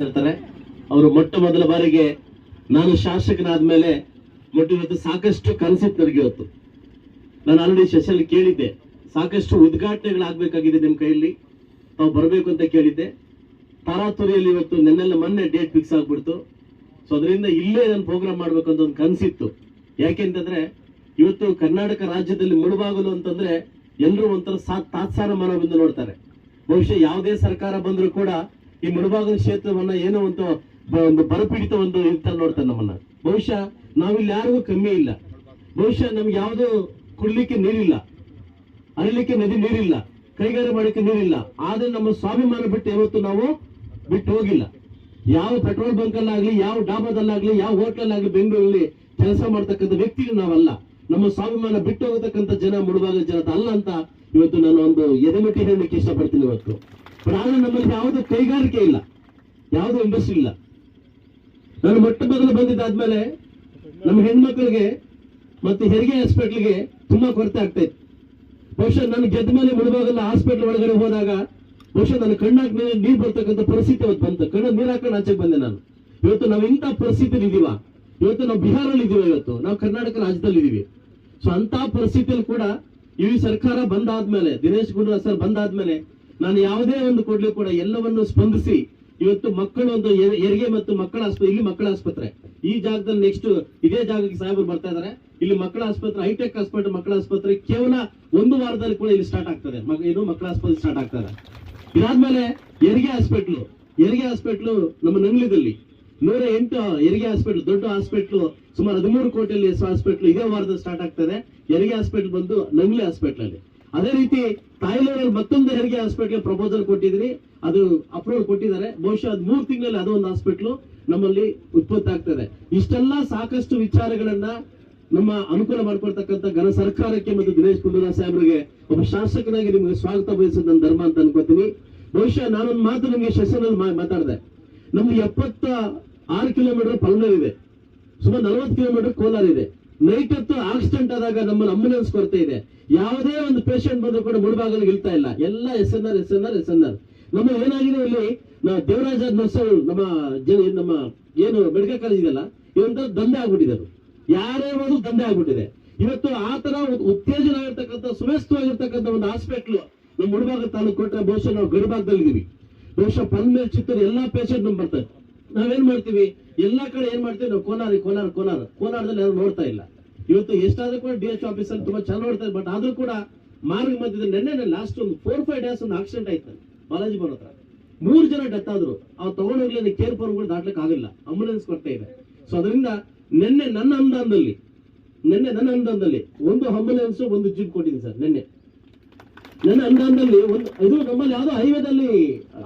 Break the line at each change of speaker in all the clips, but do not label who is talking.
ಹೇಳ್ತಾರೆ. ಅವರು ಮೊಟ್ಟ ಮೊದಲ ಬಾರಿಗೆ ನಾನು ಶಾಸಕನಾದ್ಮೇಲೆ ಮೊಟ್ಟ ಇವತ್ತು ಸಾಕಷ್ಟು ಕನಸಿತ್ತು ನನಗೆ ಇವತ್ತು. ನಾನು ಆಲ್ರೆಡಿ ಸೆಷನ್ ಕೇಳಿದ್ದೆ. ಸಾಕಷ್ಟು ಉದ್ಘಾಟನೆಗಳಾಗಬೇಕಾಗಿದೆ ನಿಮ್ಮ ಕೈಯಲ್ಲಿ. ತಾವು ಬರಬೇಕು ಅಂತ ಕೇಳಿದ್ದೆ. ತಾರಾತುರಿಯಲ್ಲಿ ಇವತ್ತು ನೆನ್ನೆಲ್ಲ ಮೊನ್ನೆ ಡೇಟ್ ಫಿಕ್ಸ್ ಆಗ್ಬಿಡ್ತು. ಸೊ ಅದರಿಂದ ಇಲ್ಲೇ ನಾನು ಪ್ರೋಗ್ರಾಮ್ ಮಾಡ್ಬೇಕು ಅಂತ ಒಂದು ಕನಸಿತ್ತು. ಯಾಕೆಂತಂದ್ರೆ ಇವತ್ತು ಕರ್ನಾಟಕ ರಾಜ್ಯದಲ್ಲಿ ಮುಳುಬಾಗಲು ಅಂತಂದ್ರೆ ಎಲ್ಲರೂ ಒಂಥರ ತಾತ್ಸಾರ ಮನೋಬಿಂದ ನೋಡ್ತಾರೆ. ಬಹುಶಃ ಯಾವುದೇ ಸರ್ಕಾರ ಬಂದರೂ ಕೂಡ ಈ ಮುಳುಬಾಗಲು ಕ್ಷೇತ್ರವನ್ನ ಏನೋ ಒಂದು ಒಂದು ಬರಪೀಡಿತ ಒಂದು ಇರ್ತಾರೆ ನೋಡ್ತಾರೆ ನಮ್ಮನ್ನ. ಬಹುಶಃ ನಾವಿಲ್ಲಿ ಯಾರಿಗೂ ಕಮ್ಮಿ ಇಲ್ಲ. ಬಹುಶಃ ನಮ್ಗೆ ಯಾವುದು ಕುಡ್ಲಿಕ್ಕೆ ನೀರಿಲ್ಲ. ಅರಿಲಿಕ್ಕೆ ನದಿ ನೀರಿಲ್ಲ. ಕೈಗಾರ ಮಾಡಲಿಕ್ಕೆ ನೀರಿಲ್ಲ. ಆದ್ರೆ ನಮ್ಮ ಸ್ವಾಭಿಮಾನ ಬಿಟ್ಟು ಯಾವತ್ತು ನಾವು ಬಿಟ್ಟು ಹೋಗಿಲ್ಲ. ಯಾವ ಪೆಟ್ರೋಲ್ ಬಂಕ್ ಅಲ್ಲಾಗ್ಲಿ ಯಾವ ಡಾಬಾದಲ್ಲಾಗ್ಲಿ, ಯಾವ ಹೋಟ್ಲಲ್ಲಾಗ್ಲಿ ಬೆಂಗಳೂರಲ್ಲಿ ಕೆಲಸ ಮಾಡ್ತಕ್ಕಂಥ ವ್ಯಕ್ತಿಗಳು ನಾವಲ್ಲ. ನಮ್ಮ ಸ್ವಾಭಿಮಾನ ಬಿಟ್ಟು ಹೋಗತಕ್ಕಂಥ ಜನ ಮುಳುಬಾಗ ಜನ ಅಲ್ಲ ಅಂತ ಇವತ್ತು ನಾನು ಒಂದು ಎದೆಮಟ್ಟಿ ಹೇಳಲಿಕ್ಕೆ ಇಷ್ಟಪಡ್ತೀನಿ ಇವತ್ತು. ಆದ್ರೆ ನಮ್ಮಲ್ಲಿ ಯಾವುದೇ ಕೈಗಾರಿಕೆ ಇಲ್ಲ, ಯಾವುದೇ ಇಂಡಸ್ಟ್ರಿ ಇಲ್ಲ. ನಾನು ಮೊಟ್ಟ ಮೊದಲು ಬಂದಿದ್ದಾದ್ಮೇಲೆ ನಮ್ಮ ಹೆಣ್ಮಕ್ಳಿಗೆ ಮತ್ತೆ ಹೆರಿಗೆ ಹಾಸ್ಪಿಟ್ಲಿಗೆ ತುಂಬಾ ಕೊರತೆ ಆಗ್ತಾ ಇತ್ತು. ಬಹುಶಃ ನನ್ನ ಗೆದ್ದ ಮೇಲೆ ಮುಳುಬಾಗಲ್ಲ ಹಾಸ್ಪಿಟ್ಲ್ ಒಳಗಡೆ ಹೋದಾಗ, ಬಹುಶಃ ನನ್ನ ಕಣ್ಣಾಗ ನೀರು ಬರ್ತಕ್ಕಂಥ ಪರಿಸ್ಥಿತಿ ಅವತ್ತು ಬಂತು. ಕಣ್ಣ ನೀರು ಹಾಕೊಂಡು ಆಚೆಗೆ ಬಂದೆ ನಾನು. ಇವತ್ತು ನಾವು ಇಂಥ ಪರಿಸ್ಥಿತಿಲಿ ಇದೀವ. ಇವತ್ತು ನಾವು ಬಿಹಾರಲ್ಲಿ ಇದೀವ ಇವತ್ತು. ನಾವು ಕರ್ನಾಟಕ ರಾಜ್ಯದಲ್ಲಿ ಇದೀವಿ. ಸೊ ಅಂತ ಪರಿಸ್ಥಿತಿಯಲ್ಲಿ ಕೂಡ ಈ ಸರ್ಕಾರ ಬಂದಾದ್ಮೇಲೆ, ದಿನೇಶ್ ಗುಂಡೂರಾವ್ ಸರ್ ಬಂದಾದ್ಮೇಲೆ ನಾನು ಯಾವುದೇ ಒಂದು ಕೊಡ್ಲಿ ಕೂಡ ಎಲ್ಲವನ್ನು ಸ್ಪಂದಿಸಿ ಇವತ್ತು ಮಕ್ಕಳು ಒಂದು ಹೆರ್- ಹೆರಿಗೆ ಮತ್ತು ಮಕ್ಕಳ ಆಸ್ಪತ್ರೆ, ಇಲ್ಲಿ ಮಕ್ಕಳ ಆಸ್ಪತ್ರೆ. ಈ ಜಾಗದಲ್ಲಿ ನೆಕ್ಸ್ಟ್ ಇದೇ ಜಾಗಕ್ಕೆ ಸಾಹೇಬರು ಬರ್ತಾ ಇದಾರೆ. ಇಲ್ಲಿ ಮಕ್ಕಳ ಆಸ್ಪತ್ರೆ ಹೈಟೆಕ್ ಆಸ್ಪತ್ರೆ ಮಕ್ಕಳ ಆಸ್ಪತ್ರೆ ಕೇವಲ ಒಂದು ವಾರದಲ್ಲಿ ಕೂಡ ಇಲ್ಲಿ ಸ್ಟಾರ್ಟ್ ಆಗ್ತದೆ. ಇದು ಮಕ್ಕಳ ಆಸ್ಪತ್ರೆ ಸ್ಟಾರ್ಟ್ ಆಗ್ತದೆ ಇದಾದ್ಮೇಲೆ ಹೆರಿಗೆ ಹಾಸ್ಪಿಟ್ಲು ಹೆರಿಗೆ ಹಾಸ್ಪಿಟ್ಲು ನಮ್ಮ ನಂಗ್ಲಿದಲ್ಲಿ ನೂರ ಎಂಟು ಹೆರಿಗೆ ಹಾಸ್ಪಿಟ್ಲ್ ದೊಡ್ಡ ಹಾಸ್ಪಿಟ್ಲು ಸುಮಾರು ಹದಿಮೂರು ಕೋಟಿಯಲ್ಲಿ ಹಾಸ್ಪಿಟ್ಲ್ ಇದೇ ವಾರದಲ್ಲಿ ಸ್ಟಾರ್ಟ್ ಆಗ್ತದೆ. ಹೆರಿಗೆ ಹಾಸ್ಪಿಟ್ಲ್ ಬಂದು ನಂಗ್ಲಿ ಹಾಸ್ಪಿಟ್ಲ್ ಅಲ್ಲಿ. ಅದೇ ರೀತಿ ತಾಯ್ಲೂರಲ್ಲಿ ಮತ್ತೊಂದು ಹೆರಿಗೆ ಹಾಸ್ಪಿಟಲ್ ಪ್ರಪೋಸಲ್ ಕೊಟ್ಟಿದ್ರಿ ಅದು ಅಪ್ರೂವಲ್ ಕೊಟ್ಟಿದ್ದಾರೆ. ಬಹುಶಃ ಅದು ಮೂರು ತಿಂಗಳಲ್ಲಿ ಅದು ಒಂದು ಹಾಸ್ಪಿಟ್ಲು ನಮ್ಮಲ್ಲಿ ಉತ್ಪತ್ತಿ ಆಗ್ತದೆ. ಇಷ್ಟೆಲ್ಲ ಸಾಕಷ್ಟು ವಿಚಾರಗಳನ್ನ ನಮ್ಮ ಅನುಕೂಲ ಮಾಡ್ಕೊಳ್ತಕ್ಕಂಥ ಘನ ಸರ್ಕಾರಕ್ಕೆ ಮತ್ತು ದಿನೇಶ್ ಗುಂಡೂರಾವ್ ಸಾಹೇಬರಿಗೆ ಒಬ್ಬ ಶಾಸಕನಾಗಿ ನಿಮಗೆ ಸ್ವಾಗತ ಬಯಸೋದು ನನ್ನ ಧರ್ಮ ಅಂತ ಅನ್ಕೋತೀನಿ. ಬಹುಶಃ ನಾನೊಂದು ಮಾತು ನಿಮಗೆ ಸೆಷನ್ ಅಲ್ಲಿ ಮಾತಾಡಿದೆ. ನಮ್ಗೆ ಎಪ್ಪತ್ತ ಆರು ಕಿಲೋಮೀಟರ್ ಪಲ್ನರ್ ಇದೆ ಸುಮಾರು ನಲವತ್ತು ಕಿಲೋಮೀಟರ್ ಕೋಲಾರ ಇದೆ ನೈಟ್ ಹೊತ್ತು ಆಕ್ಸಿಡೆಂಟ್ ಆದಾಗ ನಮ್ಮಲ್ಲಿ ಅಂಬುಲೆನ್ಸ್ ಕೊರತೆ ಇದೆ. ಯಾವುದೇ ಒಂದು ಪೇಷಂಟ್ ಬಂದ್ರು ಕೂಡ ಮುಳುಬಾಗಲು ಇಳ್ತಾ ಇಲ್ಲ. ಎಲ್ಲ S N R S N R S N R ನಮ್ಮ ಏನಾಗಿದೆ ಇಲ್ಲಿ? ನಾವು ದೇವರಾಜ ನರ್ಸರು ನಮ್ಮ ಜನ ನಮ್ಮ ಏನು ಮೆಡಿಕಲ್ ಕಾಲೇಜ್ ಇದೆಯಲ್ಲ ಇವಂತ ದಂಧೆ ಆಗ್ಬಿಟ್ಟಿದೆ ಅದು. ಯಾರೇ ಹೋದ್ರು ದಂಧೆ ಆಗ್ಬಿಟ್ಟಿದೆ. ಇವತ್ತು ಆ ತರ ಉತ್ತೇಜನ ಆಗಿರ್ತಕ್ಕಂಥ ಸುವ್ಯಸ್ಥವಾಗಿರ್ತಕ್ಕಂಥ ಒಂದು ಹಾಸ್ಪಿಟ್ಲು ನಮ್ಮ ಮುಳುಬಾಗ ತಾಲೂಕು ಕೊಟ್ಟರೆ ಬಹುಶಃ ನಾವು ಗಡಿಭಾಗದಲ್ಲಿ ಇದೀವಿ ಬಹುಶಃ ಪನ್ಮೇಲ್ ಚಿತ್ತೂರು ಎಲ್ಲಾ ಪೇಷಂಟ್ ನಮ್ ಬರ್ತಾರೆ. ನಾವೇನ್ ಮಾಡ್ತೀವಿ? ಎಲ್ಲಾ ಕಡೆ ಏನ್ ಮಾಡ್ತೀವಿ ನಾವು ಕೋಲಾರ ಕೋಲಾರ ಕೋಲಾರ. ಕೋಲಾರದಲ್ಲಿ ಯಾರು ನೋಡ್ತಾ ಇಲ್ಲ. ಇವತ್ತು ಎಷ್ಟಾದ್ರೂ ಕೂಡ ಡಿ ಎಚ್ ಆಫೀಸ್ ಅಲ್ಲಿ ತುಂಬಾ ಚೆನ್ನಾಗಿ ನೋಡ್ತಾರೆ ಬಟ್ ಆದ್ರೂ ಕೂಡ ಮಾರ್ಗ ಮಧ್ಯದಲ್ಲಿ ನೆನ್ನೆ ಲಾಸ್ಟ್ ಒಂದು ಫೋರ್ ಫೈವ್ ಡೇಸ್ ಒಂದು ಆಕ್ಸಿಡೆಂಟ್ ಆಯ್ತು. ಬಾಲಾಜಿ ಬರೋ ಹತ್ರ. ಮೂರು ಜನ ಡೆತ್ ಆದ್ರು. ಅವ್ರು ತಗೊಂಡೋಗ್ಲಿ ಕೇರ್ ಫಾರ್ಮ್ಗಳು ದಾಟ್ಲಿಕ್ಕೆ ಆಗಿಲ್ಲ. ಅಂಬುಲೆನ್ಸ್ ಕೊರತೆ ಇದೆ. ಸೊ ಅದರಿಂದ ನಿನ್ನೆ ನನ್ನ ಅನುದಾನದಲ್ಲಿ ನಿನ್ನೆ ನನ್ನ ಅನುದಾನದಲ್ಲಿ ಒಂದು ಅಂಬುಲೆನ್ಸ್ ಒಂದು ಜೀಪ್ ಕೊಟ್ಟಿದ್ದೀನಿ ಸರ್, ನಿನ್ನೆ. ನನ್ನ ಅನುದಾನದಲ್ಲಿ ಒಂದು, ಇದು ನಮ್ಮಲ್ಲಿ ಯಾವುದೋ ಹೈವೇದಲ್ಲಿ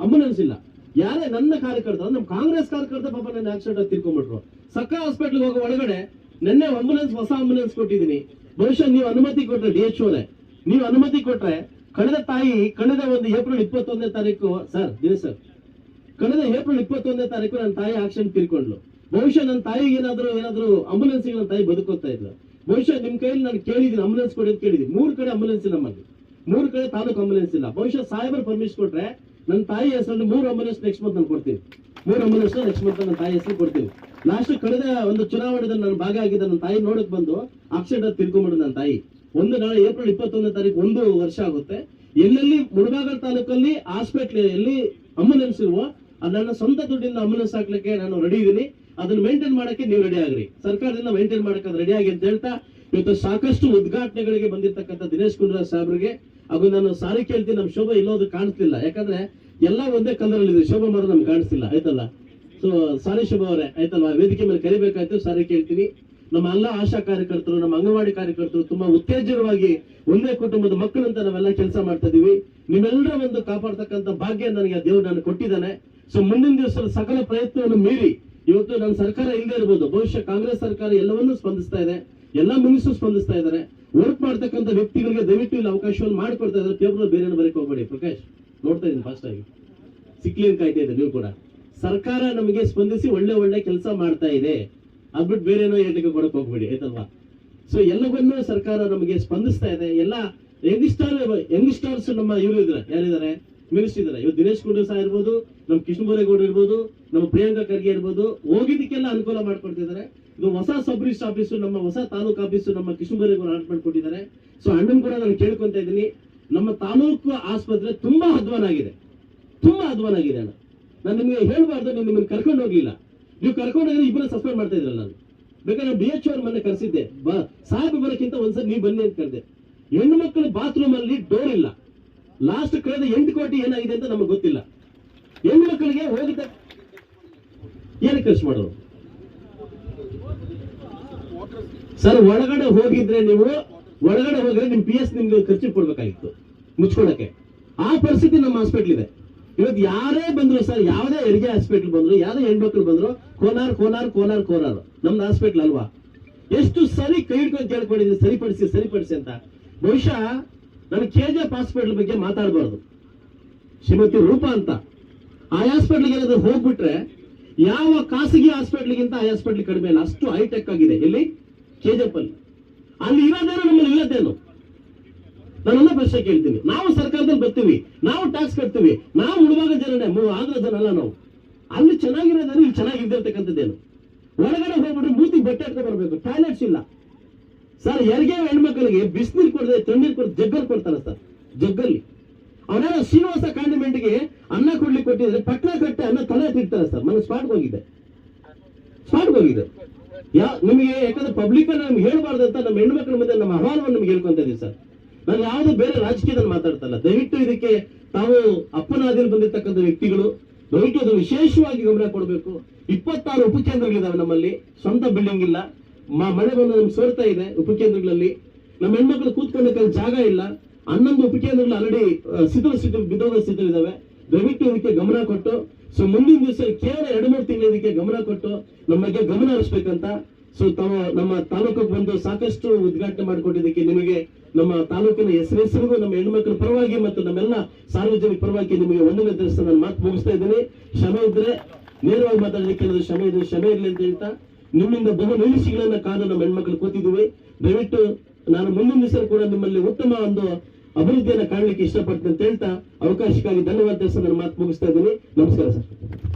ಅಂಬುಲೆನ್ಸ್ ಇಲ್ಲ. ಯಾರೇ ನನ್ನ ಕಾರ್ಯಕರ್ತ ನಮ್ಮ ಕಾಂಗ್ರೆಸ್ ಕಾರ್ಯಕರ್ತ ಪಾಪ ನನ್ನ ಆಕ್ಸಿಡೆಂಟ್ ಆಗಿ ತಿರ್ಕೊಂಡ್ಬಿಟ್ರು. ಸಕ್ಕ ಹಾಸ್ಪಿಟಲ್ ಹೋಗೋ ಒಳಗಡೆ ನಿನ್ನೆ ಆಂಬುಲೆನ್ಸ್ ಹೊಸ ಆಂಬುಲೆನ್ಸ್ ಕೊಟ್ಟಿದ್ದೀನಿ. ಬಹುಶಃ ನೀವು ಅನುಮತಿ ಕೊಟ್ರೆ ಡಿ ಎಚ್ ಓಲೆ ನೀವು ಅನುಮತಿ ಕೊಟ್ರೆ ಕಳೆದ ತಾಯಿ, ಕಳೆದ ಒಂದು ಏಪ್ರಿಲ್ ಇಪ್ಪತ್ತೊಂದನೇ ತಾರೀಕು ಸರ್ ದಿನೇಶ್ ಸರ್ ಕಳೆದ ಏಪ್ರಿಲ್ ಇಪ್ಪತ್ತೊಂದನೇ ತಾರೀಕು ನನ್ನ ತಾಯಿ ಆಕ್ಸಿಡೆಂಟ್ ತಿಳ್ಕೊಂಡ್ಲು ಬಹುಶಃ ನನ್ನ ತಾಯಿಗೆ ಏನಾದ್ರು ಏನಾದ್ರು ಆಂಬುಲೆನ್ಸ್ ನನ್ನ ತಾಯಿ ಬದುಕೋತಾ ಇದ್ಲು. ಬಹುಶಃ ನಿಮ್ ಕೈಯಲ್ಲಿ ನಾನು ಕೇಳಿದ್ದೀನಿ ಆಂಬುಲೆನ್ಸ್ ಕೊಡಿ ಅಂತ ಕೇಳಿದ್ದೀನಿ. ಮೂರು ಕಡೆ ಆಂಬುಲೆನ್ಸ್ ನಮ್ಮಲ್ಲಿ. ಮೂರು ಕಡೆ ತಾಲೂಕು ಆಂಬುಲೆನ್ಸ್ ಇಲ್ಲ. ಬಹುಶಃ ಸಾಹೇಬರು ಪರ್ಮಿಷನ್ ಕೊಟ್ರೆ ನನ್ನ ತಾಯಿ ಹೆಸರನ್ನು ಮೂರು ಅಂಬುಲೆನ್ಸ್ ನೆಕ್ಸ್ಟ್ ಮಂತ್ ನಾನು ಕೊಡ್ತೀನಿ. ಮೂರು ಅಂಬುಲೆನ್ಸ್ ನೆಕ್ಸ್ಟ್ ಮಂತ್ ನನ್ನ ತಾಯಿ ಹೆಸರು ಕೊಡ್ತೀನಿ. ಲಾಸ್ಟ್ ಕಳೆದ ಒಂದು ಚುನಾವಣೆದಲ್ಲಿ ನಾನು ಭಾಗ ಆಗಿದ್ದ ನನ್ನ ತಾಯಿ ನೋಡಕ್ ಬಂದು ಆಕ್ಸಿಡೆಂಟ್ ತಿಳ್ಕೊಂಬಿಡು ನನ್ನ ತಾಯಿ. ಒಂದು ನಾಳೆ ಏಪ್ರಿಲ್ ಇಪ್ಪತ್ತೊಂದನೇ ತಾರೀಕು ಒಂದು ವರ್ಷ ಆಗುತ್ತೆ. ಎಲ್ಲೆಲ್ಲಿ ಮುಳಬಾಗಲ್ ತಾಲೂಕಲ್ಲಿ ಹಾಸ್ಪಿಟ್ಲಲ್ಲಿ ಅಂಬುಲೆನ್ಸ್ ಇರುವ ಅದು ನನ್ನ ಸ್ವಂತ ದುಡ್ಡಿಂದ ಅಂಬುಲೆನ್ಸ್ ಹಾಕ್ಲಿಕ್ಕೆ ನಾನು ರೆಡಿ ಇದೀನಿ. ಅದನ್ನ ಮೇಂಟೈನ್ ಮಾಡಕ್ಕೆ ನೀವು ರೆಡಿ ಆಗ್ರಿ. ಸರ್ಕಾರದಿಂದ ಮೇಂಟೈನ್ ಮಾಡಕ್ಕೆ ಅದು ರೆಡಿ ಆಗಿ ಅಂತ ಹೇಳ್ತಾ, ಇವತ್ತು ಸಾಕಷ್ಟು ಉದ್ಘಾಟನೆಗಳಿಗೆ ಬಂದಿರತಕ್ಕಂಥ ದಿನೇಶ್ ಗುಂಡೂರಾವ್ ಸಾಹೇಬ್ರಿಗೆ ಹಾಗೂ ನಾನು ಸಾರಿ ಕೇಳ್ತೀನಿ ನಮ್ಮ ಶೋಭಾ ಇಲ್ಲೋದು ಕಾಣಿಸ್ತಿಲ್ಲ ಯಾಕಂದ್ರೆ ಎಲ್ಲ ಒಂದೇ ಕಲರಲ್ಲಿ ಇದೆ ಶೋಭಾ ಮಾತ್ರ ನಮ್ಗೆ ಕಾಣಿಸ್ತಿಲ್ಲ ಆಯ್ತಲ್ಲ? ಸೊ ಸಾರಿ ಶೋಭಾ ಅವರೇ, ಆಯ್ತಲ್ವಾ? ವೇದಿಕೆ ಮೇಲೆ ಕರಿಬೇಕಾಯ್ತು, ಸಾರಿ ಕೇಳ್ತೀನಿ. ನಮ್ಮ ಎಲ್ಲ ಆಶಾ ಕಾರ್ಯಕರ್ತರು, ನಮ್ಮ ಅಂಗನವಾಡಿ ಕಾರ್ಯಕರ್ತರು ತುಂಬಾ ಉತ್ತೇಜನವಾಗಿ ಒಂದೇ ಕುಟುಂಬದ ಮಕ್ಕಳಂತ ನಾವೆಲ್ಲ ಕೆಲಸ ಮಾಡ್ತಾ ಇದೀವಿ. ನಿಮ್ಮೆಲ್ಲರ ಒಂದು ಕಾಪಾಡ್ತಕ್ಕಂಥ ಭಾಗ್ಯ ನನಗೆ ದೇವ್ರು ನಾನು ಕೊಟ್ಟಿದ್ದಾನೆ. ಸೊ ಮುಂದಿನ ದಿವಸದ ಸಕಲ ಪ್ರಯತ್ನವನ್ನು ಮೀರಿ, ಇವತ್ತು ನನ್ನ ಸರ್ಕಾರ ಇಲ್ಲದೆ ಇರ್ಬೋದು ಬಹುಶಃ ಕಾಂಗ್ರೆಸ್ ಸರ್ಕಾರ ಎಲ್ಲವನ್ನೂ ಸ್ಪಂದಿಸ್ತಾ ಇದೆ, ಎಲ್ಲ ಮಿನಿಸ್ಟರ್ ಸ್ಪಂದಿಸ್ತಾ ಇದ್ದಾರೆ. ವರ್ಕ್ ಮಾಡ್ತಕ್ಕಂತ ವ್ಯಕ್ತಿಗಳಿಗೆ ದಯವಿಟ್ಟು ಇಲ್ಲಿ ಅವಕಾಶವನ್ನು ಮಾಡಿಕೊಡ್ತಾ ಇದ್ದಾರೆ. ಪೇಪರ್ ಬೇರೆ ಬರೀಕ್ ಹೋಗ್ಬೇಡಿ. ಪ್ರಕಾಶ್, ನೋಡ್ತಾ ಇದ್ದೀನಿ ಫಾಸ್ಟ್ ಆಗಿ. ಸಿಕ್ಲಿ ಅಂತ ಕಾಯ್ತಾ ಇದೆ ನೀವು ಕೂಡ. ಸರ್ಕಾರ ನಮಗೆ ಸ್ಪಂದಿಸಿ ಒಳ್ಳೆ ಒಳ್ಳೆ ಕೆಲಸ ಮಾಡ್ತಾ ಇದೆ. ಅದ್ಬಿಟ್ಟು ಬೇರೆ ಏನೋ ಹೇಳಲಿಕ್ಕೆ ಕೊಡಕ್ ಹೋಗ್ಬೇಡಿ, ಆಯ್ತಲ್ವಾ? ಸೊ ಎಲ್ಲವನ್ನೂ ಸರ್ಕಾರ ನಮಗೆ ಸ್ಪಂದಿಸ್ತಾ ಇದೆ. ಎಲ್ಲ ರೆಜಿಸ್ಟರ್ ಯಂಗ್ ಸ್ಟಾರ್ಸ್ ನಮ್ಮ ಇವರು ಇದ್ದಾರೆ. ಯಾರಿದ್ದಾರೆ? ಮಿನಿಸ್ಟರ್ ಇದ್ದಾರೆ. ಇವತ್ತು ದಿನೇಶ್ ಗುಂಡೂ ಸಹ ಇರ್ಬೋದು ನಮ್ಮ ಕೃಷ್ಣ ಬೈರೇಗೌಡ ಇರ್ಬೋದು, ನಮ್ಮ ಪ್ರಿಯಾಂಕಾ ಖರ್ಗೆ ಇರ್ಬೋದು, ಹೋಗಿದ್ದಕ್ಕೆಲ್ಲ ಅನುಕೂಲ ಮಾಡ್ಕೊಡ್ತಿದ್ದಾರೆ ಇದು ಹೊಸ ಸಬ್ ರಿಜಿಸ್ಟರ್ ಆಫೀಸು, ನಮ್ಮ ಹೊಸ ತಾಲೂಕು ಆಫೀಸು, ನಮ್ಮ ಕಿಶುಂಬರಿಗೆ ಅಲಾಟ್ ಮಾಡಿಕೊಟ್ಟಿದ್ದಾರೆ ಸೊ ಅಣ್ಣನ್ ಕೂಡ ನಾನು ಕೇಳ್ಕೊಂತ ಇದ್ದೀನಿ. ನಮ್ಮ ತಾಲೂಕು ಆಸ್ಪತ್ರೆ ತುಂಬಾ ಅಧ್ವಾನ ಆಗಿದೆ ತುಂಬಾ ಅಧ್ವಾನ ಆಗಿದೆ ಅಣ್ಣ. ನಾನು ನಿಮಗೆ ಹೇಳ್ಬಾರ್ದು ನೀವು ನಿಮ್ಮನ್ನು ಕರ್ಕೊಂಡು ಹೋಗ್ಲಿಲ್ಲ. ನೀವು ಕರ್ಕೊಂಡು ಹೋಗಿದ್ರೆ ಇಬ್ಬರು ಸಸ್ಪೆಂಡ್ ಮಾಡ್ತಾ ಇದ್ರಲ್ಲ ನಾನು. ಬೇಕಾದ್ರೆ ಬಿ ಎಚ್ ಅವ್ರ ಮನೆ ಕರೆಸಿದ್ದೆ. ಸಾಹೇಬ್ ಬರೋಕ್ಕಿಂತ ಒಂದ್ಸರಿ ನೀವು ಬನ್ನಿ ಅಂತ ಕರೆದೆ. ಹೆಣ್ಣು ಮಕ್ಕಳ ಬಾತ್ರೂಮ್ ಅಲ್ಲಿ ಡೋರ್ ಇಲ್ಲ. ಲಾಸ್ಟ್ ಕಳೆದ ಎಂಟು ಕೋಟಿ ಏನಾಗಿದೆ ಅಂತ ನಮಗೆ ಗೊತ್ತಿಲ್ಲ. ಹೆಣ್ಣು ಮಕ್ಕಳಿಗೆ ಹೋಗಿದ್ದ ಏನಕ್ಕೆ ಖರ್ಚು ಮಾಡೋರು ಸರ್, ಒಳಗಡೆ ಹೋಗಿದ್ರೆ ನೀವು, ಒಳಗಡೆ ಹೋಗಿದ್ರೆ ನಿಮ್ ಪಿ ಎಸ್ ನಿಮ್ಗೆ ಖರ್ಚು ಕೊಡ್ಬೇಕಾಗಿತ್ತು ಮುಚ್ಕೊಳಕ್ಕೆ ಆ ಪರಿಸ್ಥಿತಿ ನಮ್ಮ ಹಾಸ್ಪಿಟ್ಲ್ ಇದೆ. ಇವತ್ತು ಯಾರೇ ಬಂದ್ರು ಸರ್, ಯಾವುದೇ ಹೆರಿಗೆ ಹಾಸ್ಪಿಟ್ಲ್ ಬಂದ್ರು, ಯಾವುದೇ ಹೆಣ್ಮಕ್ಳು ಬಂದ್ರು ಕೋನಾರ್ ಕೋನಾರ್ ಕೋನಾರ್ ಕೋಲಾರ್. ನಮ್ದು ಹಾಸ್ಪಿಟ್ಲ್ ಅಲ್ವಾ? ಎಷ್ಟು ಸರಿ ಕೈ ಹಿಡ್ಕೊಂಡು ಹೇಳ್ಕೊಂಡಿದ್ದೀನಿ ಸರಿಪಡಿಸಿ ಸರಿಪಡಿಸಿ ಅಂತ. ಬಹುಶಃ ನಾನು ಕೆ ಜಿ ಎಫ್ ಹಾಸ್ಪಿಟ್ಲ್ ಬಗ್ಗೆ ಮಾತಾಡಬಾರ್ದು. ಶ್ರೀಮತಿ ರೂಪಾ ಅಂತ. ಆ ಹಾಸ್ಪಿಟ್ಲ್ಗೆ ಏನಾದ್ರು ಹೋಗ್ಬಿಟ್ರೆ, ಯಾವ ಖಾಸಗಿ ಹಾಸ್ಪಿಟ್ಲ್ಗಿಂತ ಆ ಹಾಸ್ಪಿಟ್ಲ್ ಕಡಿಮೆ ಇಲ್ಲ. ಅಷ್ಟು ಹೈಟೆಕ್ ಆಗಿದೆ. ಎಲ್ಲಿ? ಕೆಜಿಎಫ್ ಅಲ್ಲಿ ಇರೋದೇನೋ ನಮ್ಮಲ್ಲಿ ಇಲ್ಲದೇನು ನಾನೆಲ್ಲ ಪ್ರಶ್ನೆ ಕೇಳ್ತೀನಿ. ನಾವು ಸರ್ಕಾರದಲ್ಲಿ ಬರ್ತೀವಿ, ನಾವು ಟ್ಯಾಕ್ಸ್ ಕಟ್ತೀವಿ, ನಾವು ಮುಳುವಾಗ ಜನನೇ ಆಂಧ್ರ ಜನ ಅಲ್ಲ ನಾವು. ಅಲ್ಲಿ ಚೆನ್ನಾಗಿರೋದೇನು, ಇಲ್ಲಿ ಚೆನ್ನಾಗಿದ್ದಿರ್ತಕ್ಕಂಥದ್ದೇನು ಒಳಗಡೆ ಹೋಗ್ಬಿಟ್ರೆ ಮೂತಿ ಬಟ್ಟೆ ಹಾಕ್ತಾ ಬರಬೇಕು ಟಾಯ್ಲೆಟ್ಸ್ ಇಲ್ಲ. ಸರ್ ಎರಿಗೆ ಹೆಣ್ಮಕ್ಳಿಗೆ ಬಿಸಿನೀರು ಕೊಡದೆ, ತಣ್ಣೀರು ಕೊಡ ಜಗ್ಗಲ್ಲಿ ಕೊಡ್ತಾರೆ ಸರ್, ಜಗ್ಗಲ್ಲಿ. ಅವನೇನೋ ಶ್ರೀನಿವಾಸ ಕಾಂಡಿಮೆಂಟ್ಗೆ ಅನ್ನ ಕೊಡ್ಲಿಕ್ಕೆ ಕೊಟ್ಟಿದ್ರೆ ಪಟ್ಟಣ ಕಟ್ಟೆ ಅನ್ನ ತಲೆ ತಿಂತಾರೆ ಸರ್, ಮನೆ ಸ್ಪಾಟ್ಗೆ ಹೋಗಿದೆ. ಸ್ಪಾಟ್ಗೆ ಹೋಗಿದೆ. ಯಾ, ನಿಮಗೆ ಯಾಕಂದ್ರೆ ಪಬ್ಲಿಕ್ ನಮ್ಗೆ ಹೇಳ್ಬಾರ್ದು ಅಂತ ನಮ್ಮ ಹೆಣ್ಮಕ್ಳ ಮುಂದೆ ನಮ್ಮ ಅಹವಾಲವನ್ನು ನಿಮ್ಗೆ ಹೇಳ್ಕೊಂತ ಸರ್. ನಾನು ಯಾವುದು ಬೇರೆ ರಾಜಕೀಯದಲ್ಲಿ ಮಾತಾಡ್ತಲ್ಲ, ದಯವಿಟ್ಟು ಇದಕ್ಕೆ ತಾವು ಅಪ್ಪನಾದಿಯಲ್ಲಿ ಬಂದಿರ್ತಕ್ಕಂಥ ವ್ಯಕ್ತಿಗಳು, ದಯವಿಟ್ಟು ಅದು ವಿಶೇಷವಾಗಿ ಗಮನ ಕೊಡಬೇಕು. ಇಪ್ಪತ್ತಾರು ಉಪಕೇಂದ್ರಗಳಿದಾವೆ ನಮ್ಮಲ್ಲಿ, ಸ್ವಂತ ಬಿಲ್ಡಿಂಗ್ ಇಲ್ಲ. ಮಳೆ ಬಂದು ನಮ್ಗೆ ಸೋರ್ತಾ ಇದೆ ಉಪಕೇಂದ್ರಗಳಲ್ಲಿ. ನಮ್ಮ ಹೆಣ್ಮಕ್ಳು ಕೂತ್ಕೊಂಡಕ್ಕೆ ಜಾಗ ಇಲ್ಲ. ಹನ್ನೊಂದು ಉಪಕೇಂದ್ರಗಳು ಆಲ್ರೆಡಿ ಸಿದ್ಧ ಬಿದ್ದೋಗ ಸ್ಥಿತಿ ದಯವಿಟ್ಟು ಇದಕ್ಕೆ ಗಮನ ಕೊಟ್ಟು ಸೊ ಮುಂದಿನ ದಿವಸ ಕೇವಲ ಎರಡು ಮೂರು ತಿಂಗಳು ಇದಕ್ಕೆ ಗಮನ ಕೊಟ್ಟು ನಮ್ಮ ಬಗ್ಗೆ ಗಮನ ಹರಿಸ್ಬೇಕಂತ ಸೊ ತಾವು ನಮ್ಮ ತಾಲೂಕಿಗೆ ಬಂದು ಸಾಕಷ್ಟು ಉದ್ಘಾಟನೆ ಮಾಡಿಕೊಟ್ಟಿದ್ದಕ್ಕೆ ನಿಮಗೆ ನಮ್ಮ ತಾಲೂಕಿನ ಹೆಸರೆಸರಿಗೂ, ನಮ್ಮ ಹೆಣ್ಮಕ್ಳ ಪರವಾಗಿ ಮತ್ತು ನಮ್ಮೆಲ್ಲ ಸಾರ್ವಜನಿಕ ಪರವಾಗಿ ನಿಮಗೆ ಒಂದನೇ ದಿವಸ ನಾನು ಮಾತು ಮುಗಿಸ್ತಾ ಇದ್ದೀನಿ. ಕ್ಷಮೆ ಇದ್ರೆ ನೇರವಾಗಿ ಮಾತಾಡಲಿಕ್ಕೆ ಕ್ಷಮೆ ಇದ್ರೆ ಕ್ಷಮೆ ಇರಲಿ ಅಂತ ಹೇಳ್ತಾ, ನಿಮ್ಮಿಂದ ಬಹು ನಿರೀಕ್ಷೆಗಳನ್ನ ಕಾದು ನಮ್ಮ ಹೆಣ್ಮಕ್ಳು ಕೂತಿದ್ದೀವಿ. ದಯವಿಟ್ಟು ನಾನು ಮುಂದಿನ ದಿವಸ ಕೂಡ ನಿಮ್ಮಲ್ಲಿ ಉತ್ತಮ ಒಂದು ಅಭಿವೃದ್ಧಿಯನ್ನು ಕಾಣಲಿಕ್ಕೆ ಇಷ್ಟಪಡ್ತೀನಿ ಅಂತ ಹೇಳ್ತಾ ಅವಕಾಶಕ್ಕಾಗಿ ಧನ್ಯವಾದ ನನ್ನ ಮಾತು ಮುಗಿಸ್ತಾ ಇದ್ದೀನಿ. ನಮಸ್ಕಾರ ಸರ್.